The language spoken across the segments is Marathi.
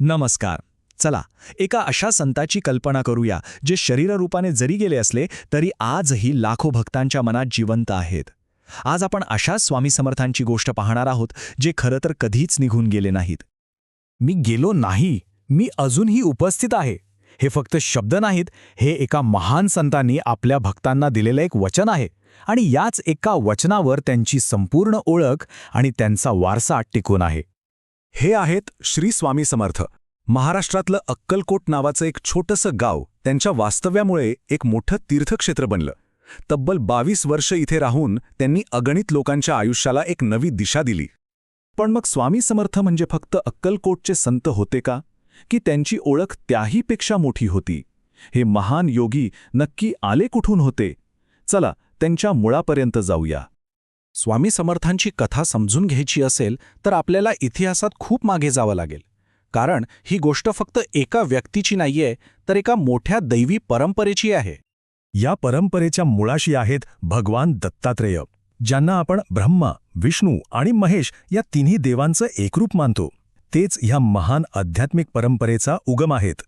नमस्कार. चला एका अशा संताची कल्पना करूया जे शरीररूपाने जरी गेले असले तरी आजही लाखो भक्तांच्या मनात जिवंत आहेत. आज आपण अशाच स्वामी समर्थांची गोष्ट पाहणार आहोत जे खरं तर कधीच निघून गेले नाहीत. मी गेलो नाही मी अजूनही उपस्थित आहे. हे फक्त शब्द नाहीत हे एका महान संतांनी आपल्या भक्तांना दिलेलं एक वचन आहे. आणि याच एका वचनावर त्यांची संपूर्ण ओळख आणि त्यांचा वारसा टिकून आहे. हे आहेत श्री स्वामी समर्थ. महाराष्ट्रातलं अक्कलकोट नावाचं एक छोटंसं गाव त्यांच्या वास्तव्यामुळे एक मोठं तीर्थक्षेत्र बनलं. तब्बल बावीस वर्ष इथे राहून त्यांनी अगणित लोकांच्या आयुष्याला एक नवी दिशा दिली. पण मग स्वामी समर्थ म्हणजे फक्त अक्कलकोटचे संत होते का? की त्यांची ओळख त्याहीपेक्षा मोठी होती? हे महान योगी नक्की आले कुठून होते? चला त्यांच्या मुळापर्यंत जाऊया. स्वामी समर्थांची कथा समजून घ्यायची असेल तर आपल्याला इतिहासात खूप मागे जावं लागेल. कारण ही गोष्ट फक्त एका व्यक्तीची नाहीये तर एका मोठ्या दैवी परंपरेची आहे. या परंपरेच्या मुळाशी आहेत भगवान दत्तात्रेय ज्यांना आपण ब्रह्मा विष्णू आणि महेश या तिन्ही देवांचं एकरूप मानतो. तेच ह्या महान आध्यात्मिक परंपरेचा उगम आहेत.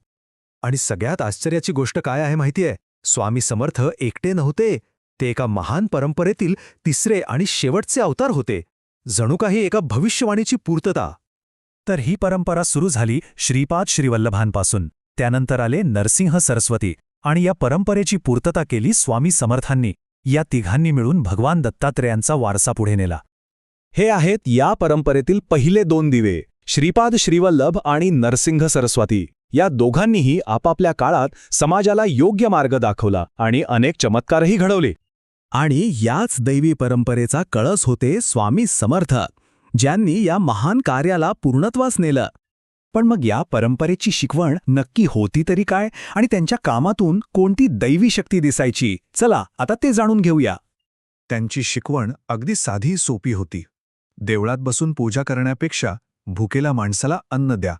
आणि सगळ्यात आश्चर्याची गोष्ट काय आहे माहितीये? स्वामी समर्थ एकटे नव्हते ते एका महान परंपरेतील तिसरे आणि शेवटचे अवतार होते. जणू काही एका भविष्यवाणीची पूर्तता. तर ही परंपरा सुरू झाली श्रीपाद श्रीवल्लभांपासून. त्यानंतर आले नरसिंह सरस्वती आणि या परंपरेची पूर्तता केली स्वामी समर्थांनी. या तिघांनी मिळून भगवान दत्तात्रेयांचा वारसा पुढे नेला. हे आहेत या परंपरेतील पहिले दोन दिवे श्रीपाद श्रीवल्लभ आणि नरसिंह सरस्वती. या दोघांनीही आपापल्या काळात समाजाला योग्य मार्ग दाखवला आणि अनेक चमत्कारही घडवले. आणि याच दैवी परंपरेचा कळस होते स्वामी समर्थ ज्यांनी या महान कार्याला पूर्णत्वास नेलं. पण मग या परंपरेची शिकवण नक्की होती तरी काय आणि त्यांच्या कामातून कोणती दैवी शक्ती दिसायची? चला आता ते जाणून घेऊया. त्यांची शिकवण अगदी साधी सोपी होती. देवळात बसून पूजा करण्यापेक्षा भुकेला माणसाला अन्न द्या.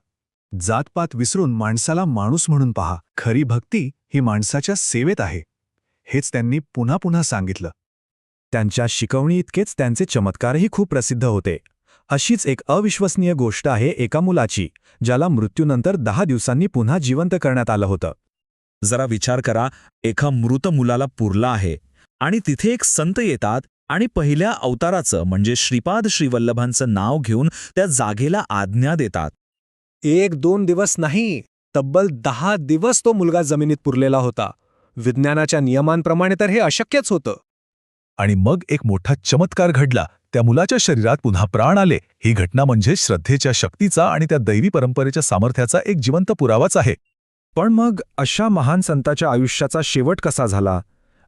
जातपात विसरून माणसाला माणूस म्हणून पहा. खरी भक्ती ही माणसाच्या सेवेत आहे. हेच त्यांनी पुन्हा पुन्हा सांगितलं. त्यांच्या शिकवणी इतकेच त्यांचे चमत्कारही खूप प्रसिद्ध होते. अशीच एक अविश्वसनीय गोष्ट आहे एका मुलाची ज्याला मृत्यूनंतर दहा दिवसांनी पुन्हा जिवंत करण्यात आलं होतं. जरा विचार करा एका मृत मुलाला पुरला आहे आणि तिथे एक संत येतात आणि पहिल्या अवताराचं म्हणजे श्रीपाद श्रीवल्लभांचं नाव घेऊन त्या जागेला आज्ञा देतात. एक दोन दिवस नाही तब्बल दहा दिवस तो मुलगा जमिनीत पुरलेला होता. विज्ञानाच्या नियमांप्रमाणे तर हे अशक्यच होतं. आणि मग एक मोठा चमत्कार घडला. त्या मुलाच्या शरीरात पुन्हा प्राण आले. ही घटना म्हणजे श्रद्धेच्या शक्तीचा आणि त्या दैवी परंपरेच्या सामर्थ्याचा एक जिवंत पुरावाच आहे. पण मग अशा महान संताच्या आयुष्याचा शेवट कसा झाला?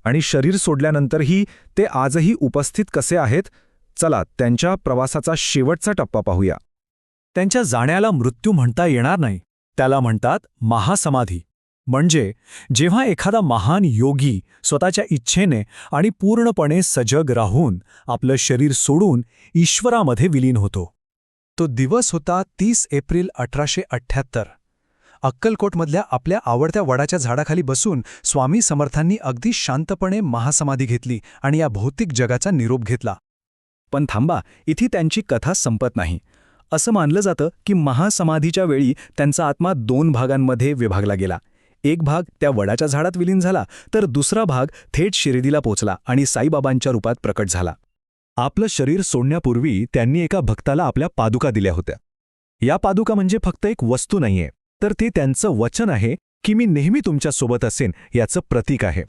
आणि शरीर सोडल्यानंतरही ते आजही उपस्थित कसे आहेत? चला त्यांच्या प्रवासाचा शेवटचा टप्पा पाहूया. त्यांच्या जाण्याला मृत्यू म्हणता येणार नाही. त्याला म्हणतात महासमाधी. म्हणजे जेव्हा एखादा महान योगी स्वतःच्या इच्छेने आणि पूर्णपणे सजग राहून आपलं शरीर सोडून ईश्वरामध्ये विलीन होतो. तो दिवस होता तीस एप्रिल अठराशे अठ्ठ्याहत्तर. अक्कलकोटमधल्या आपल्या आवडत्या वडाच्या झाडाखाली बसून स्वामी समर्थांनी अगदी शांतपणे महासमाधी घेतली आणि या भौतिक जगाचा निरोप घेतला. पण थांबा इथे त्यांची कथा संपत नाही. असं मानलं जातं की महासमाधीच्या वेळी त्यांचा आत्मा दोन भागांमध्ये विभागला गेला. एक भाग त्या वडाच्या झाडात विलीन झाला तर दुसरा भाग थेट शिर्डीला पोचला आणि साईबाबांच्या रूपात प्रकट झाला. आपलं शरीर सोडण्यापूर्वी त्यांनी एका भक्ताला आपल्या पादुका दिल्या होत्या. या पादुका म्हणजे फक्त एक वस्तू नाहीये तर ते त्यांचं वचन आहे की मी नेहमी तुमच्यासोबत असेन याचं प्रतीक आहे.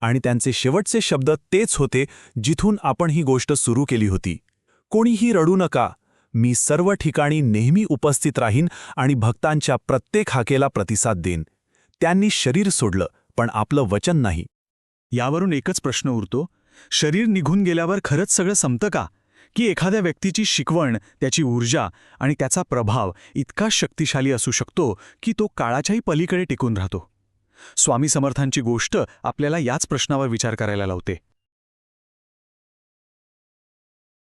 आणि त्यांचे शेवटचे शब्द तेच होते जिथून आपण ही गोष्ट सुरू केली होती. कोणीही रडू नका मी सर्व ठिकाणी नेहमी उपस्थित राहीन आणि भक्तांच्या प्रत्येक हाकेला प्रतिसाद देईन. त्यांनी शरीर सोडलं पण आपलं वचन नाही. यावरून एकच प्रश्न उरतो. शरीर निघून गेल्यावर खरंच सगळं संपतं का? की एखाद्या व्यक्तीची शिकवण त्याची ऊर्जा आणि त्याचा प्रभाव इतका शक्तिशाली असू शकतो की तो काळाच्याही पलीकडे टिकून राहतो? स्वामी समर्थांची गोष्ट आपल्याला याच प्रश्नावर विचार करायला लावते.